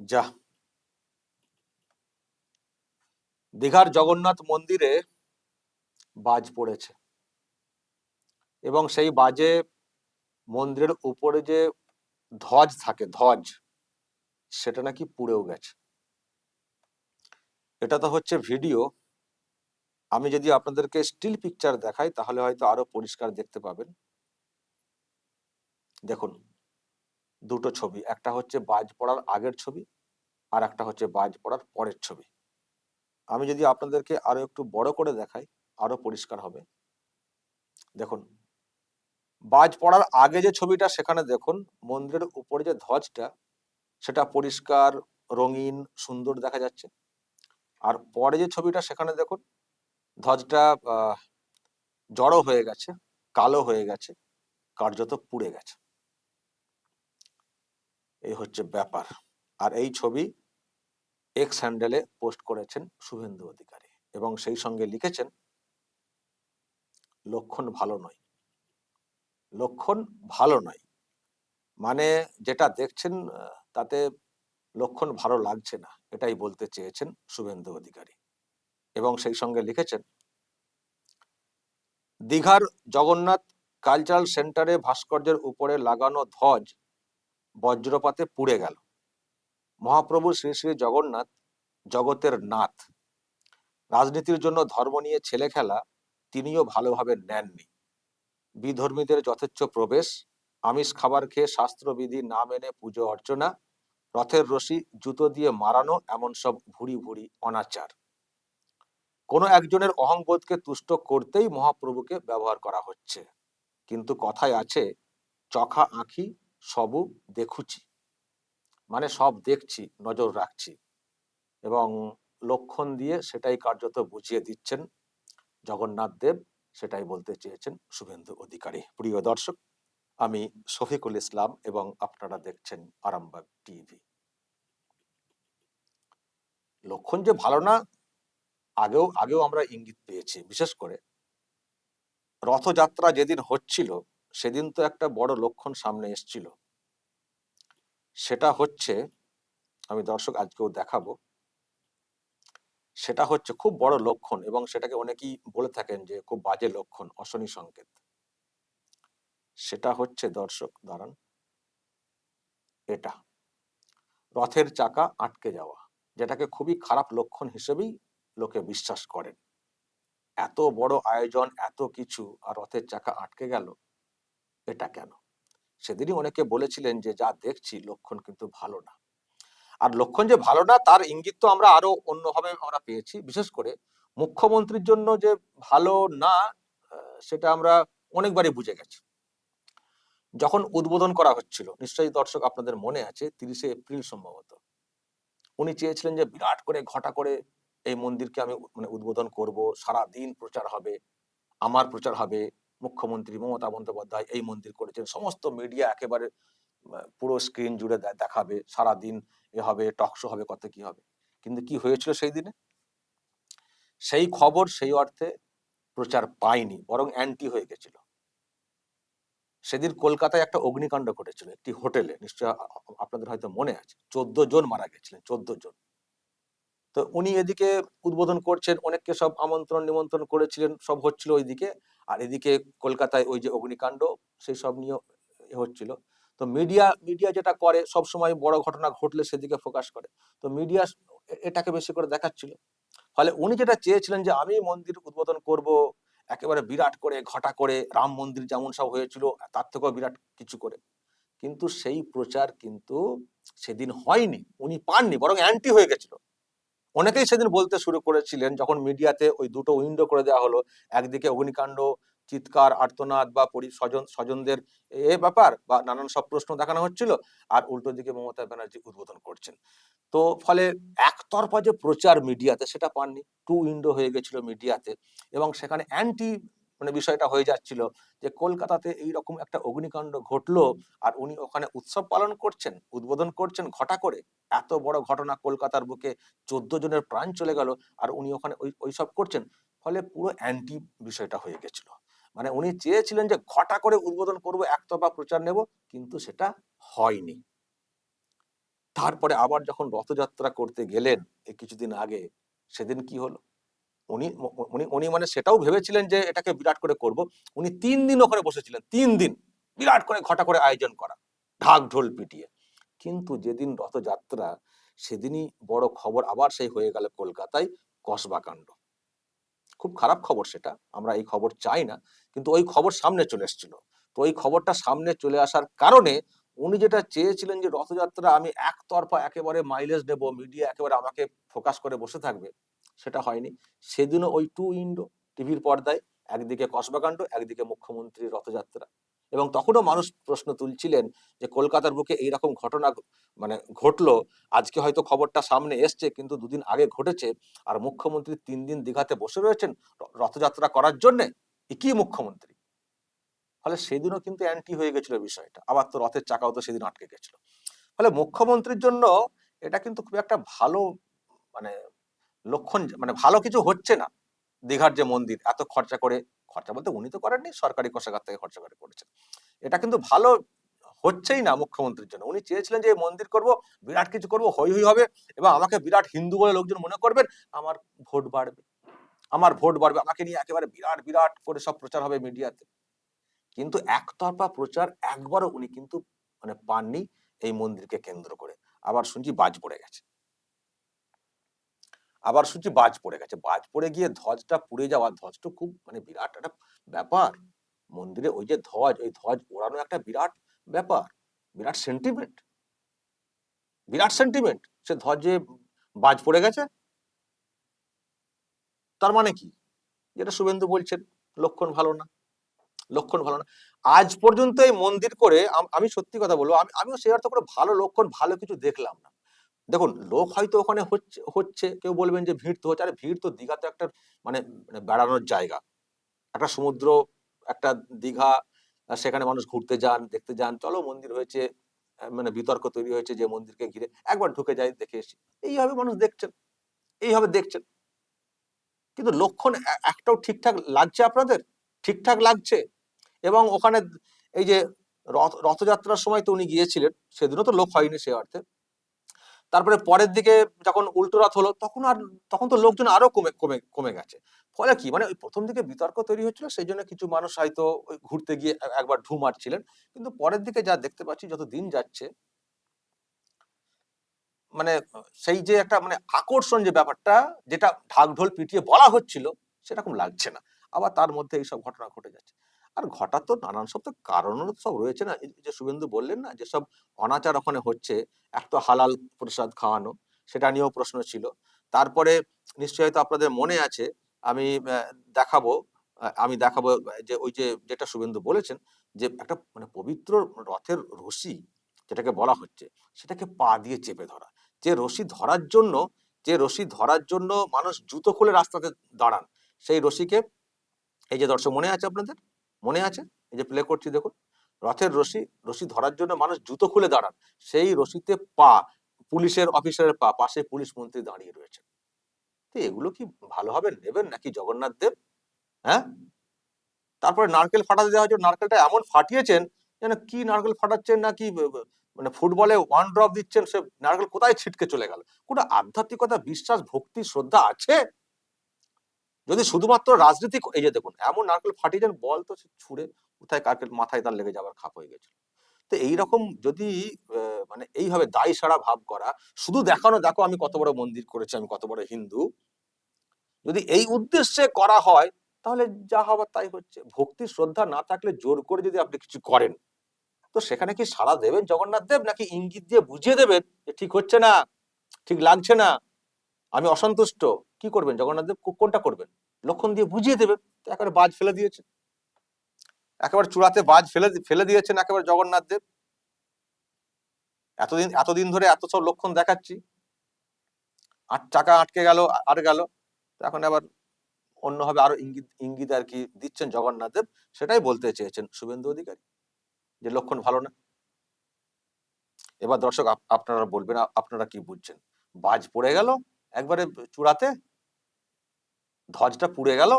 যা। দীঘার জগন্নাথ মন্দিরে বাজ পড়েছে এবং সেই বাজে মন্দিরের উপরে যে ধ্বজ থাকে, ধ্বজ, সেটা নাকি পুড়েও গেছে। এটা তো হচ্ছে ভিডিও। আমি যদি আপনাদেরকে স্টিল পিকচার দেখাই, তাহলে হয়তো আরও পরিষ্কার দেখতে পাবেন। দেখুন দুটো ছবি, একটা হচ্ছে বাজ পড়ার আগের ছবি আর একটা হচ্ছে বাজ পড়ার পরের ছবি। আমি যদি আপনাদেরকে আরও একটু বড় করে দেখাই, আরও পরিষ্কার হবে। দেখুন, বাজ পড়ার আগে যে ছবিটা, সেখানে দেখুন, মন্দিরের উপরে যে ধ্বজটা, সেটা পরিষ্কার, রঙিন, সুন্দর দেখা যাচ্ছে। আর পরে যে ছবিটা, সেখানে দেখুন, ধ্বজটা জড়ো হয়ে গেছে, কালো হয়ে গেছে, কার্যত পুড়ে গেছে। এই হচ্ছে ব্যাপার। আর এই ছবি এক্স হ্যান্ডেলে পোস্ট করেছেন শুভেন্দু অধিকারী এবং সেই সঙ্গে লিখেছেন, লক্ষণ ভালো নয়। লক্ষণ ভালো নয়। মানে যেটা দেখছেন, তাতে লক্ষণ ভালো লাগছে না, এটাই বলতে চেয়েছেন শুভেন্দু অধিকারী। এবং সেই সঙ্গে লিখেছেন, দীঘার জগন্নাথ কালচারাল সেন্টারে ভাস্কর্যের উপরে লাগানো ধ্বজ বজ্রপাতে পুড়ে গেল। মহাপ্রভু শ্রী শ্রী জগন্নাথ জগতের নাথ। রাজনীতির জন্য ধর্ম নিয়ে ছেলে খেলা তিনিও ভালোভাবে নেননি। বিধর্মীদের যথেচ্ছ প্রবেশ, আমিষ খাবার খেয়ে শাস্ত্রবিধি না মেনে পুজো অর্চনা, রথের রশি, জুতো দিয়ে মারানো এমন সব ভুরি ভুরি অনাচার। কোনো একজনের অহংবোধকে তুষ্ট করতেই মহাপ্রভুকে ব্যবহার করা হচ্ছে। কিন্তু কথায় আছে, চখা আঁখি সবু দেখুচি। মানে সব দেখছি, নজর রাখছি এবং লক্ষণ দিয়ে সেটাই কার্যত বুঝিয়ে দিচ্ছেন জগন্নাথ দেব, সেটাই বলতে চেয়েছেন শুভেন্দু অধিকারী। প্রিয় দর্শক, আমি শফিকুল ইসলাম এবং আপনারা দেখছেন আরামবাগ টিভি। লক্ষণ যে ভালো না, আগেও আগেও আমরা ইঙ্গিত পেয়েছি। বিশেষ করে রথযাত্রা যেদিন হচ্ছিল সেদিন তো একটা বড় লক্ষণ সামনে এসছিল। সেটা হচ্ছে, আমি দর্শক আজকেও দেখাবো। সেটা হচ্ছে খুব বড় লক্ষণ এবং সেটাকে অনেকেই বলে থাকেন যে খুব বাজে লক্ষণ, অশনি সংকেত। সেটা হচ্ছে দর্শক, দাঁড়ান। এটা, রথের চাকা আটকে যাওয়া, যেটাকে খুবই খারাপ লক্ষণ হিসেবেই লোকে বিশ্বাস করেন। এত বড় আয়োজন, এত কিছু, আর রথের চাকা আটকে গেল। এটা কেন? সেদিনই অনেকে বলেছিলেন যে, যা দেখছি, লক্ষণ কিন্তু ভালো না। আর লক্ষণ যে ভালো না, তার ইঙ্গিত তো আমরা আরও অন্যভাবে আমরা পেয়েছি। বিশেষ করে মুখ্যমন্ত্রীর জন্য যে ভালো না সেটা আমরা অনেকবারই বুঝে গেছি। যখন উদ্বোধন করা হচ্ছিল, নিশ্চয়ই দর্শক আপনাদের মনে আছে, তিরিশে এপ্রিল সম্ভবত, উনি চেয়েছিলেন যে বিরাট করে, ঘটা করে এই মন্দিরকে আমি মানে উদ্বোধন করব সারা দিন প্রচার হবে, আমার প্রচার হবে মুখ্যমন্ত্রী মমতা বন্দ্যোপাধ্যায় এই মন্দির করেছেন। সমস্ত মিডিয়া একেবারে পুরো স্ক্রিন জুড়ে দেখাবে সারা দিন এ হবে টক শো হবে, কত কি হবে। কিন্তু কি হয়েছিল সেই দিনে? সেই খবর সেই অর্থে প্রচার পায়নি, বরং অ্যান্টি হয়ে গেছিল। সেদিন কলকাতায় একটা অগ্নিকাণ্ড ঘটেছিল, একটি হোটেলে, নিশ্চয় আপনাদের হয়তো মনে আছে, চোদ্দ জন মারা গেছিলেন, চোদ্দ জন। তো উনি এদিকে উদ্বোধন করছেন, অনেককে সব আমন্ত্রণ নিমন্ত্রণ করেছিলেন, সব হচ্ছিল ওইদিকে। আর এদিকে কলকাতায় ওই যে অগ্নিকাণ্ড, সেই সব নিয়ে হচ্ছিল। তো মিডিয়া মিডিয়া যেটা করে, সব সময় বড় ঘটনা ঘটলে সেদিকে ফোকাস করে। তো মিডিয়া এটাকে বেশি করে দেখাচ্ছিল। ফলে উনি যেটা চেয়েছিলেন যে, আমি মন্দির উদ্বোধন করব, একেবারে বিরাট করে, ঘটা করে, রাম মন্দির যেমন সব হয়েছিল, তার থেকেও বিরাট কিছু করে। কিন্তু সেই প্রচার কিন্তু সেদিন হয়নি, উনি পাননি, বরং অ্যান্টি হয়ে গেছিল। অনেকেই সেদিন বলতে শুরু করেছিলেন, যখন মিডিয়াতে ওই দুটো উইন্ডো করে দেওয়া হলো, একদিকে অগ্নিকাণ্ড, চিৎকার, আর্তনাদ বা স্বজন, স্বজনদের এ ব্যাপার বা নানান সব প্রশ্ন দেখানো হচ্ছিল, আর উল্টো দিকে মমতা ব্যানার্জি উদ্বোধন করছেন। তো ফলে একতরফা যে প্রচার মিডিয়াতে, সেটা পাননি। টু উইন্ডো হয়ে গেছিল মিডিয়াতে এবং সেখানে অ্যান্টি মানে বিষয়টা হয়ে যাচ্ছিল যে কলকাতাতে এইরকম একটা অগ্নিকাণ্ড ঘটলো আর উনি ওখানে উৎসব পালন করছেন উদ্বোধন করছেন ঘটা করে। এত বড় ঘটনা কলকাতার বুকে চোদ্দ জনের প্রাণ চলে গেল আর উনি ওখানে ওই ওইসব করছেন। ফলে পুরো অ্যান্টি বিষয়টা হয়ে গেছিল। মানে উনি চেয়েছিলেন যে ঘটা করে উদ্বোধন করব একতরফা প্রচার নেব কিন্তু সেটা হয়নি। তারপরে আবার যখন রথযাত্রা করতে গেলেন এই কিছুদিন আগে সেদিন কি হলো? উনি উনি উনি মানে সেটাও ভেবেছিলেন যে এটাকে বিরাট করে করব। উনি তিন দিন ওখানে বসেছিলেন, তিন দিন বিরাট করে ঘটা করে আয়োজন করা, ঢাক ঢোল পিটিয়ে। কিন্তু যেদিন রথযাত্রা, সেদিনই বড় খবর আবার সেই হয়ে গেল কলকাতায় কসবা কাণ্ড খুব খারাপ খবর সেটা, আমরা এই খবর চাই না, কিন্তু ওই খবর সামনে চলে এসেছিল। তো ওই খবরটা সামনে চলে আসার কারণে উনি যেটা চেয়েছিলেন যে রথযাত্রা আমি একতরফা একেবারে মাইলেজ নেব মিডিয়া একেবারে আমাকে ফোকাস করে বসে থাকবে সেটা হয়নি। সেদিনও ওই টু ইন্ডো টিভির পর্দায় একদিকে কসবাকাণ্ড একদিকে মুখ্যমন্ত্রীর রথযাত্রা। এবং তখনও মানুষ প্রশ্ন তুলছিলেন যে কলকাতার বুকে এইরকম ঘটনা মানে ঘটলো, আজকে হয়তো খবরটা সামনে এসছে, কিন্তু দুদিন আগে ঘটেছে আর মুখ্যমন্ত্রী তিন দিন দীঘাতে বসে রয়েছেন রথযাত্রা করার জন্যে কি মুখ্যমন্ত্রী। ফলে সেদিনও কিন্তু অ্যান্টি হয়ে গেছিল বিষয়টা। আবার তো রথের চাকাও তো সেদিন আটকে গেছিল। ফলে মুখ্যমন্ত্রীর জন্য এটা কিন্তু খুব একটা ভালো মানে লক্ষণ মানে ভালো কিছু হচ্ছে না। দীঘার যে মন্দির, এত খরচা করে, খরচা বলতে উনি তো করেননি, সরকারি কোষাগার থেকে খরচা করে করেছেন। এটা কিন্তু ভালো হচ্ছেই না মুখ্যমন্ত্রীর জন্য। উনি চেয়েছিলেন যে মন্দির করব, বিরাট কিছু করব, হই হই হবে এবং আমাকে বিরাট হিন্দু বলে লোকজন মনে করবেন, আমার ভোট বাড়বে। আমার ভোট বাড়বে, আমাকে নিয়ে একেবারে বিরাট বিরাট করে সব প্রচার হবে মিডিয়াতে। কিন্তু একতরফা প্রচার একবারও উনি কিন্তু মানে পাননি এই মন্দিরকে কেন্দ্র করে। আবার শুনছি বাজ পড়ে গেছে। আবার শুনছি বাজ পড়ে গেছে। বাজ পড়ে গিয়ে ধ্বজটা পুড়ে যাওয়া ধ্বজটা খুব মানে বিরাট একটা ব্যাপার। মন্দিরে ওই যে ধ্বজ, ওই ধ্বজ ওড়ানো একটা বিরাট ব্যাপার, বিরাট সেন্টিমেন্ট বিরাট সেন্টিমেন্ট সে ধ্বজে বাজ পড়ে গেছে। তার মানে কি? যেটা শুভেন্দু বলছেন, লক্ষণ ভালো না, লক্ষণ ভালো না। আজ পর্যন্ত এই মন্দির করে আমি সত্যি কথা বলব, আমি, আমিও সে অর্থ করে ভালো লক্ষণ, ভালো কিছু দেখলাম না। দেখুন, লোক হয়তো ওখানে হচ্ছে হচ্ছে, কেউ বলবেন যে ভিড় তো হচ্ছে, আরে ভিড় তো দীঘাতে একটা মানে মানে বেড়ানোর জায়গা। একটা সমুদ্র, একটা দীঘা সেখানে মানুষ ঘুরতে যান, দেখতে যান, চলো মন্দির হয়েছে মানে বিতর্ক তৈরি হয়েছে যে মন্দিরকে ঘিরে, একবার ঢুকে যাই, দেখে এসি এইভাবে মানুষ দেখছেন, এইভাবে দেখছেন। কিন্তু লক্ষণ একটাও ঠিকঠাক লাগছে আপনাদের? ঠিকঠাক লাগছে? এবং ওখানে এই যে রথ, রথযাত্রার সময় তো উনি গিয়েছিলেন, সেদিনও তো লোক হয়নি সে অর্থে। তারপরে পরের দিকে যখন উল্টো রাত হলো, তখন আর, তখন তো লোকজন আরও কমে কমে কমে গেছে। ফলে কি মানে ওই প্রথম দিকে বিতর্ক তৈরি হচ্ছিল, সেই জন্য কিছু মানুষ হয়তো ঘুরতে গিয়ে একবার ঢু মারছিলেন। কিন্তু পরের দিকে যা দেখতে পাচ্ছি, যত দিন যাচ্ছে মানে সেই যে একটা মানে আকর্ষণ যে ব্যাপারটা, যেটা ঢাক ঢোল পিটিয়ে বলা হচ্ছিল, সেরকম লাগছে না। আবার তার মধ্যে এইসব ঘটনা ঘটে যাচ্ছে। আর ঘটার তো নানান সব তো কারণও সব রয়েছে না। যে শুভেন্দু বললেন না যেসব অনাচার ওখানে হচ্ছে, এক তো হালাল প্রসাদ খাওয়ানো, সেটা নিয়েও প্রশ্ন ছিল। তারপরে নিশ্চয়ই হয়তো আপনাদের মনে আছে, আমি দেখাবো আমি দেখাবো, যে ওই যে যেটা শুভেন্দু বলেছেন যে একটা মানে পবিত্র রথের রশি যেটাকে বলা হচ্ছে, সেটাকে পা দিয়ে চেপে ধরা। যে রশি ধরার জন্য, যে রশি ধরার জন্য মানুষ জুতো খুলে রাস্তাতে দাঁড়ান, সেই রশিকে, এই যে দর্শক মনে আছে আপনাদের? মনে আছে? এই যে প্লে করছি দেখুন। রথের রশি রশি ধরার জন্য মানুষ জুতো খুলে দাঁড়ান। সেই রশিতে পা, পুলিশের অফিসারের পা, পাশে পুলিশ মন্ত্রী দাঁড়িয়ে রয়েছে তো এগুলো কি ভালোভাবে নেবেন নাকি জগন্নাথ দেব? হ্যাঁ? তারপরে নারকেল ফাটাতে দেওয়া হয়েছে নারকেলটা এমন ফাটিয়েছেন যেন কি নারকেল ফাটাচ্ছেন নাকি মানে ফুটবলে ওয়ান ড্রপ দিচ্ছেন সে নারকেল কোথায় ছিটকে চলে গেল? কোনো আধ্যাত্মিকতা, বিশ্বাস, ভক্তি, শ্রদ্ধা আছে? যদি শুধুমাত্র রাজনীতি এই যে দেখুন, এমন নারকেল ফাটিয়েছেন বল তো ছুঁড়ে কোথায় কারকেল মাথায় তার লেগে যাবার খাপ হয়ে গেছিল। তো এইরকম যদি মানে এইভাবে দায় সারা ভাব করা, শুধু দেখানো, দেখো আমি কত বড় মন্দির করেছি, আমি কত বড় হিন্দু, যদি এই উদ্দেশ্যে করা হয়, তাহলে যা হবার তাই হচ্ছে। ভক্তি, শ্রদ্ধা না থাকলে জোর করে যদি আপনি কিছু করেন, তো সেখানে কি সাড়া দেবেন জগন্নাথ দেব? নাকি ইঙ্গিত দিয়ে বুঝিয়ে দেবেন যে ঠিক হচ্ছে না, ঠিক লাগছে না? আমি অসন্তুষ্ট। কি করবেন? জগন্নাথ দেব কোনটা করবেন? লক্ষণ দিয়ে বুঝিয়ে দেবেন, তো একেবারে বাজ ফেলে দিয়েছেন। একেবারে চূড়াতে বাজ ফেলে ফেলে দিয়েছেন একেবারে জগন্নাথ দেব। এতদিন এতদিন ধরে এত সব লক্ষণ দেখাচ্ছি। আট টাকা আটকে গেল আর গেল। এখন আবার অন্যভাবে আরও ইঙ্গিত ইঙ্গিত আর কি দিচ্ছেন জগন্নাথ দেব, সেটাই বলতে চেয়েছেন শুভেন্দু অধিকারী, যে লক্ষণ ভালো না। এবার দর্শক, আপ- আপনারা বলবেন আপনারা কি বুঝছেন? বাজ পড়ে গেল একবারে চূড়াতে ধ্বজটা পুড়ে গেল।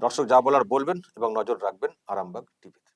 দর্শক যা বলার বলবেন এবং নজর রাখবেন আরামবাগ টিভিতে।